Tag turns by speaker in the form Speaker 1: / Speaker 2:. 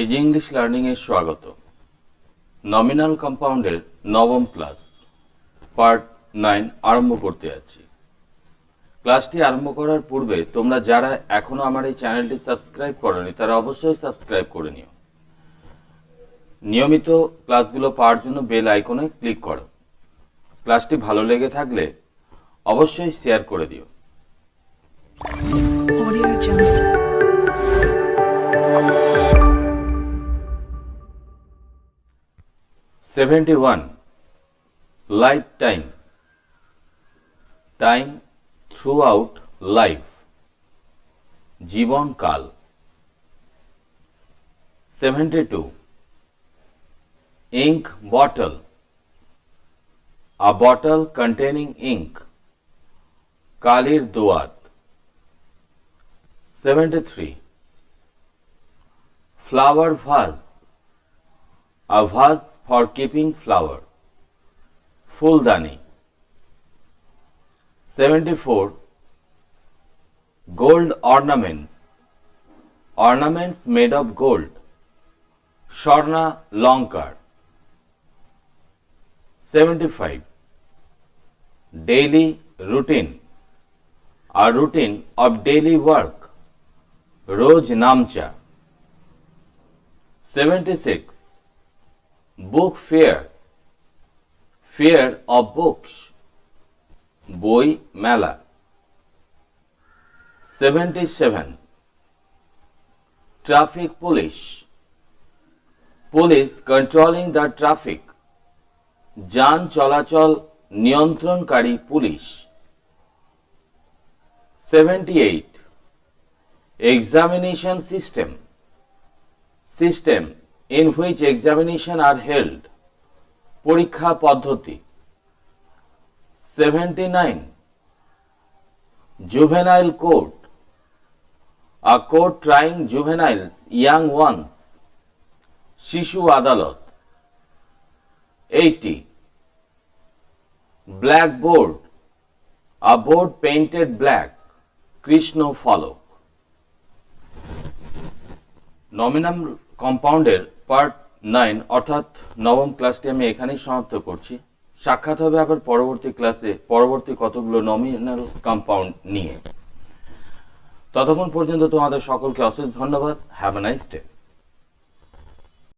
Speaker 1: AG English learning এর স্বাগত। Nominal কম্পাউন্ডের নবম ক্লাস পার্ট নাইন আরম্ভ করতে যাচ্ছি ক্লাসটি আরম্ভ করার পূর্বে তোমরা যারা এখনও আমার এই চ্যানেলটি সাবস্ক্রাইব করনি, তারা অবশ্যই সাবস্ক্রাইব করে নিও। নিয়মিত ক্লাসগুলো পাওয়ার জন্য বেল আইকনে ক্লিক করো। ক্লাসটি ভালো লেগে থাকলে অবশ্যই শেয়ার করে দিও। Seventy one lifetime time throughout life জীবনকাল seventy two ink bottle a bottle containing ink কালির দোয়াত seventy three flower vase a vase for keeping flower ফুলদানি 74 gold ornaments ornaments made of gold Swarna লঙ্কার 75 daily routine a routine of daily work রোজ নামচা 76 book fair fair of books বই মেলা seventy seven traffic police police controlling the traffic যান চলাচল নিয়ন্ত্রণকারী police seventy eight examination system system. In which examination are held পরীক্ষা পদ্ধতি seventy nine juvenile court a court trying juveniles young ones শিশু আদালত eighty black board a board painted black Krishna ফলক নমিনাম কম্পাউন্ডের part nine অর্থাৎ নবম ক্লাসটি আমি এখানেই সমাপ্ত করছি। সাক্ষাৎ হবে আবার পরবর্তী ক্লাসে পরবর্তী কতগুলো নমিনাল কম্পাউন্ড নিয়ে। ততক্ষণ পর্যন্ত তোমাদের সকলকে অশেষ ধন্যবাদ। Have a nice day